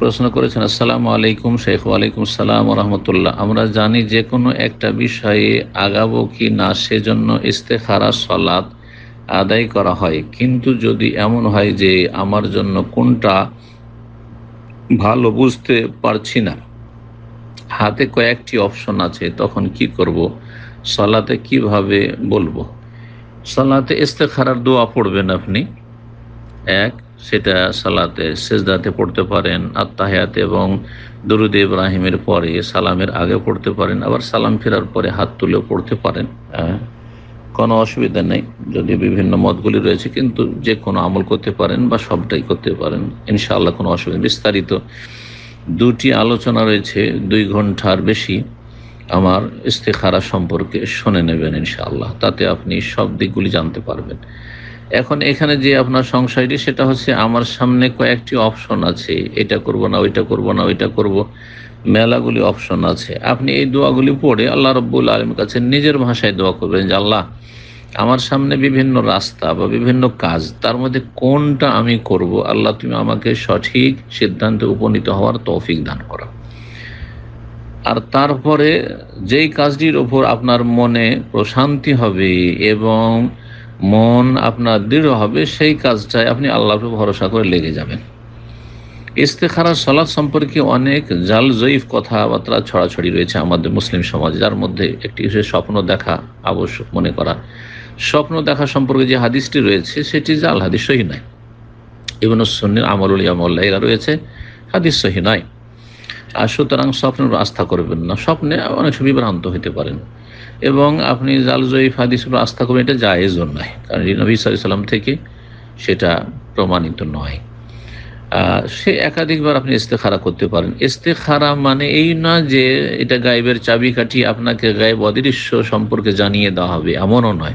প্রশ্ন করেছেন, আসসালামু আলাইকুম শেখ, ওয়ালাইকুম সালাম রহমতুল্লাহ। আমরা জানি যে কোনো একটা বিষয়ে আগাবো কি না সেজন্য ইস্তেখারা সলাৎ আদায় করা হয়। কিন্তু যদি এমন হয় যে আমার জন্য কোনটা ভালো বুঝতে পারছি না, হাতে কয়েকটি অপশন আছে, তখন কি করব? সলাতে কীভাবে বলব? সলাতে ইস্তেখারার দোয়া পড়বেন আপনি। এক সেটা সালাতে সেজদাতে পড়তে পারেন আত্মাহায়াতে এবং দরুদ ইব্রাহিমের পরে সালামের আগে পড়তে পারেন আবার সালাম ফেরার পরে হাত তুলেও পড়তে পারেন। হ্যাঁ, কোনো অসুবিধা নেই যদি বিভিন্ন মতগুলি রয়েছে কিন্তু যে কোনো আমল করতে পারেন বা সবটাই করতে পারেন ইনশাআল্লাহ কোনো অসুবিধা বিস্তারিত দুটি আলোচনা রয়েছে দুই ঘণ্টার বেশি আমার ইস্তেখারা সম্পর্কে শুনে নেবেন ইনশাআল্লাহ তাতে আপনি সব দিকগুলি জানতে পারবেন। এখন এখানে যে আপনার সংশয়টি, সেটা হচ্ছে আমার সামনে কয়েকটি অপশন আছে। এটা করব না, ওইটা করব না, ওইটা করব। মেলাগুলি অপশন আছে। আপনি এই দোয়াগুলি পড়ে আল্লাহ রব্বুল আলমের কাছে নিজের ভাষায় দোয়া করবেন যে, আল্লাহ, আমার সামনে বিভিন্ন রাস্তা বা বিভিন্ন কাজ, তার মধ্যে কোনটা আমি করব? আল্লাহ, তুমি আমাকে সঠিক সিদ্ধান্তে উপনীত হওয়ার তৌফিক দান করো। আর তারপরে যেই কাজটির ওপর আপনার মনে প্রশান্তি হবে এবং মন আপনার দৃঢ় হবে, সেই কাজটায় আপনি আল্লাহকে ভরসা করে লেগে যাবেন। ইস্তেখারা সলাদ সম্পর্কে অনেক জাল জয়ীফ কথাবার্তা ছড়াছড়ি রয়েছে আমাদের মুসলিম সমাজে, যার মধ্যে একটি স্বপ্ন দেখা আবশ্যক মনে করা। স্বপ্ন দেখা সম্পর্কে যে হাদিসটি রয়েছে, সেটি জাল হাদিস সহি নয়। ইবন সন্নির আমরুল ইয়ামল্লা এরা রয়েছে, হাদিস সহি নয়। আর সুতরাং স্বপ্নের আস্থা করবেন না। স্বপ্নে অনেক সময় বিভ্রান্ত হইতে পারেন। এবং আপনি জাল জয়ীফ হাদিস আস্থা করবেন, এটা জায়েজও নয়। কারণ নবী সাল্লাম থেকে সেটা প্রমাণিত নয়। সে একাধিকবার আপনি ইস্তেখারা করতে পারেন। ইস্তেখারা মানে এই না যে এটা গায়েবের চাবিকাঠি আপনাকে গায়েব অদৃশ্য সম্পর্কে জানিয়ে দেওয়া হবে, এমনও নয়।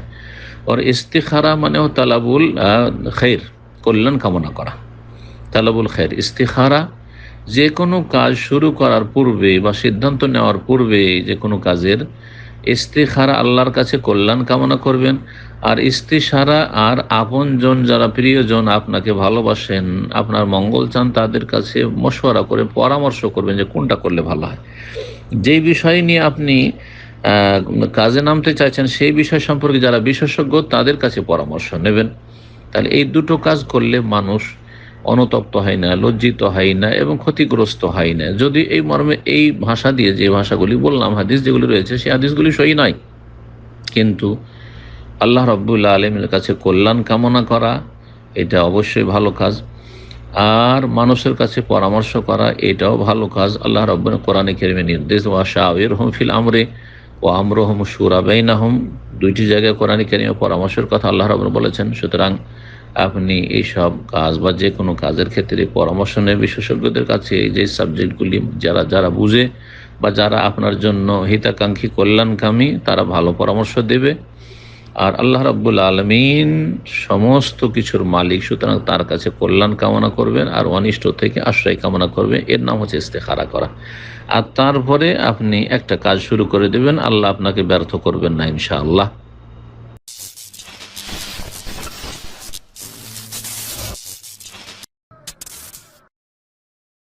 ওর ইস্তেখারা মানেও তালাবুল খের, কল্যাণ কামনা করা। তালাবুল খের, ইস্তেখারা যে কোনো কাজ শুরু করার পূর্বে বা সিদ্ধান্ত নেওয়ার পূর্বে যে কোনো কাজের ইস্তেখারা আল্লাহর কাছে কল্যাণ কামনা করবেন। আর ইস্তেসারা আর আপনজন যারা প্রিয়জন আপনাকে ভালোবাসেন, আপনার মঙ্গল চান তাদের কাছে মশওয়ারা করে পরামর্শ করবেন যে কোনটা করলে ভালো হয়। যেই বিষয় নিয়ে আপনি কাজে নামতে চাইছেন সেই বিষয় সম্পর্কে যারা বিশেষজ্ঞ তাদের কাছে পরামর্শ নেবেন। তাহলে এই দুটো কাজ করলে মানুষ অনুতপ্ত হয় না, লজ্জিত হয় না এবং ক্ষতিগ্রস্ত হয় না। যদি এই মর্মে এই ভাষা দিয়ে যে ভাষাগুলি বললাম, হাদিস যেগুলি রয়েছে, সেই হাদিসগুলি সই নয়। কিন্তু আল্লাহ রব্বুল্লা আলমের কাছে কল্যাণ কামনা করা, এটা অবশ্যই ভালো কাজ। আর মানুষের কাছে পরামর্শ করা, এটাও ভালো কাজ। আল্লাহ রব্বুল কোরআনে কেরমে নির্দেশ, ওয়া শাহের হোম ফিল আমরে ও আমর হোম সুরাবাইন হোম দুইটি জায়গায় কোরআনে কেরিমে পরামর্শের কথা আল্লাহ রব্বুল বলেছেন। সুতরাং আপনি এইসব কাজ বা যে কোনো কাজের ক্ষেত্রে পরামর্শ নেন বিশেষজ্ঞদের কাছে। এই যে সাবজেক্টগুলি যারা যারা বুঝে বা যারা আপনার জন্য হিতাকাঙ্ক্ষী কল্যাণকামী, তারা ভালো পরামর্শ দেবে। আর আল্লাহ রাব্বুল আলমিন সমস্ত কিছুর মালিক, সুতরাং তার কাছে কল্যাণ কামনা করবেন আর অনিষ্ট থেকে আশ্রয় কামনা করবেন। এর নাম হচ্ছে ইস্তেখারা করা। আর তারপরে আপনি একটা কাজ শুরু করে দেবেন, আল্লাহ আপনাকে ব্যর্থ করবেন না ইনশাআল্লাহ।